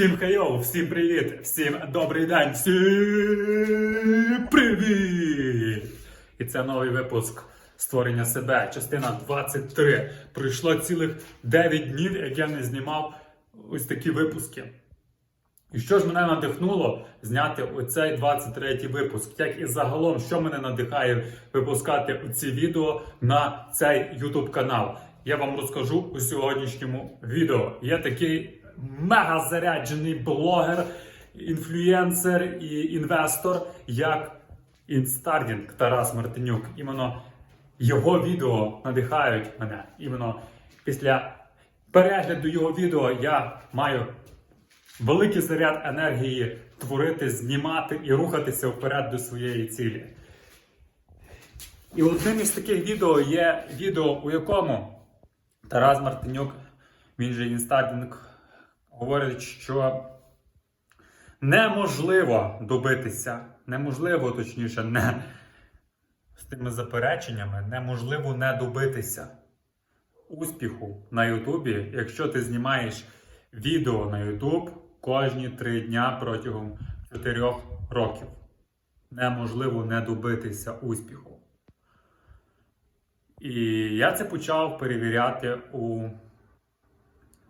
Всім хайоу, всім привіт, всім добрий день, всім привіт! І це новий випуск створення себе, частина 23. Пройшло цілих 9 днів, як я не знімав ось такі випуски. І що ж мене надихнуло зняти оцей 23 випуск, як і загалом, що мене надихає випускати ці відео на цей YouTube канал. Я вам розкажу у сьогоднішньому відео. Я такий мега заряджений блогер, інфлюєнсер і інвестор, як Інстардінг Тарас Мартинюк. Іменно його відео надихають мене. Іменно після перегляду його відео я маю великий заряд енергії творити, знімати і рухатися вперед до своєї цілі. І одним із таких відео є відео, у якому Тарас Мартинюк, він же Інстадінг, говорить, що неможливо добитися, неможливо, точніше, не з тими запереченнями, неможливо не добитися успіху на Ютубі, якщо ти знімаєш відео на Ютуб кожні три дня протягом чотирьох років. Неможливо не добитися успіху. І я це почав перевіряти у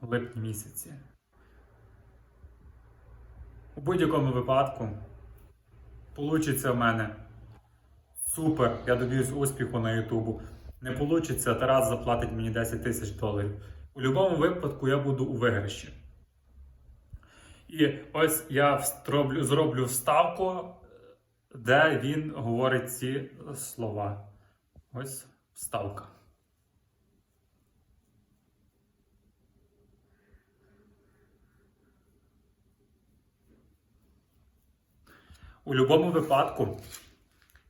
липні місяці. У будь-якому випадку получиться в мене супер, я доб'юсь успіху на Ютубу. Не получиться, Тарас заплатить мені 10 тисяч доларів. У будь-якому випадку я буду у виграші. І ось я встроблю, зроблю вставку, де він говорить ці слова. Ось вставка. У будь-якому випадку,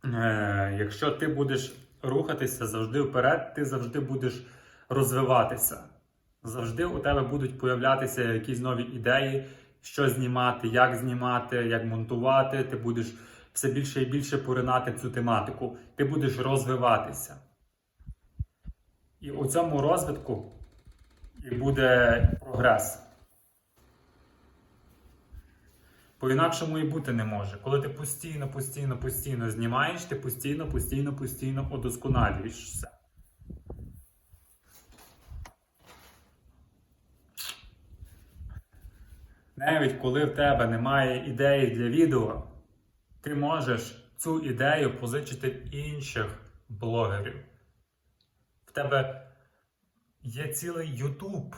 е, якщо ти будеш рухатися завжди вперед, ти завжди будеш розвиватися. Завжди у тебе будуть появлятися якісь нові ідеї, що знімати, як знімати, як монтувати. Ти будеш все більше і більше поринати цю тематику. Ти будеш розвиватися. І у цьому розвитку і буде прогрес. По-інакшому і бути не може. Коли ти постійно, постійно, постійно знімаєш, ти постійно, постійно, постійно удосконалюєшся. Навіть коли в тебе немає ідеї для відео, ти можеш цю ідею позичити інших блогерів. В тебе є цілий Ютуб.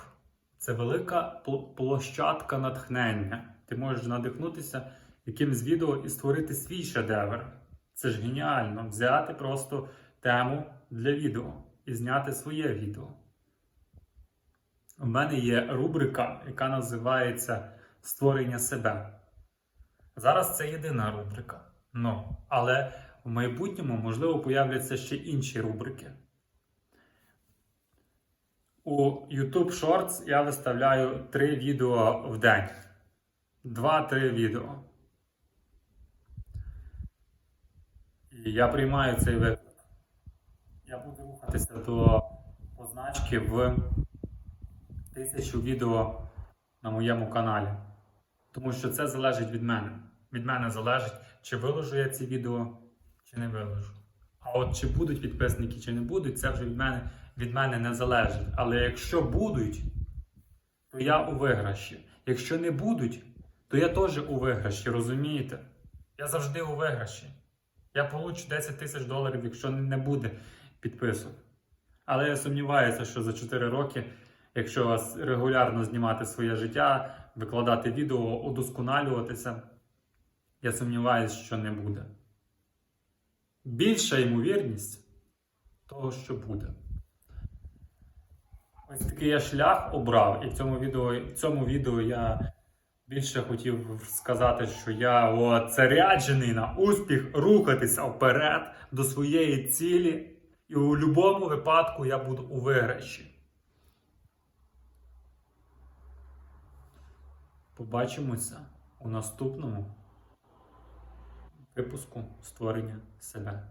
Це велика площадка натхнення. Ти можеш надихнутися якимсь відео і створити свій шедевр. Це ж геніально. Взяти просто тему для відео і зняти своє відео. У мене є рубрика, яка називається Створення себе. Зараз це єдина рубрика. Ну, але в майбутньому, можливо, появляться ще інші рубрики. У YouTube Shorts я виставляю 3 відео в день. 2-3 відео. І я приймаю цей виклик. Я буду рухатися до позначки в тисячу відео на моєму каналі. Тому що це залежить від мене. Від мене залежить, чи виложу я ці відео, чи не виложу. А от чи будуть підписники, чи не будуть, це вже від мене, від мене не залежить. Але якщо будуть, то я у виграші. Якщо не будуть, то я теж у виграші, розумієте? Я завжди у виграші. Я получу 10 тисяч доларів, якщо не буде підписок. Але я сумніваюся, що за 4 роки, якщо вас регулярно знімати своє життя, викладати відео, удосконалюватися, я сумніваюся, що не буде. Більша ймовірність того, що буде. Ось такий я шлях обрав, і в цьому відео, в цьому відео я більше хотів сказати, що я заряджений на успіх рухатися вперед до своєї цілі, і у будь-якому випадку я буду у виграші. Побачимося у наступному випуску створення себе.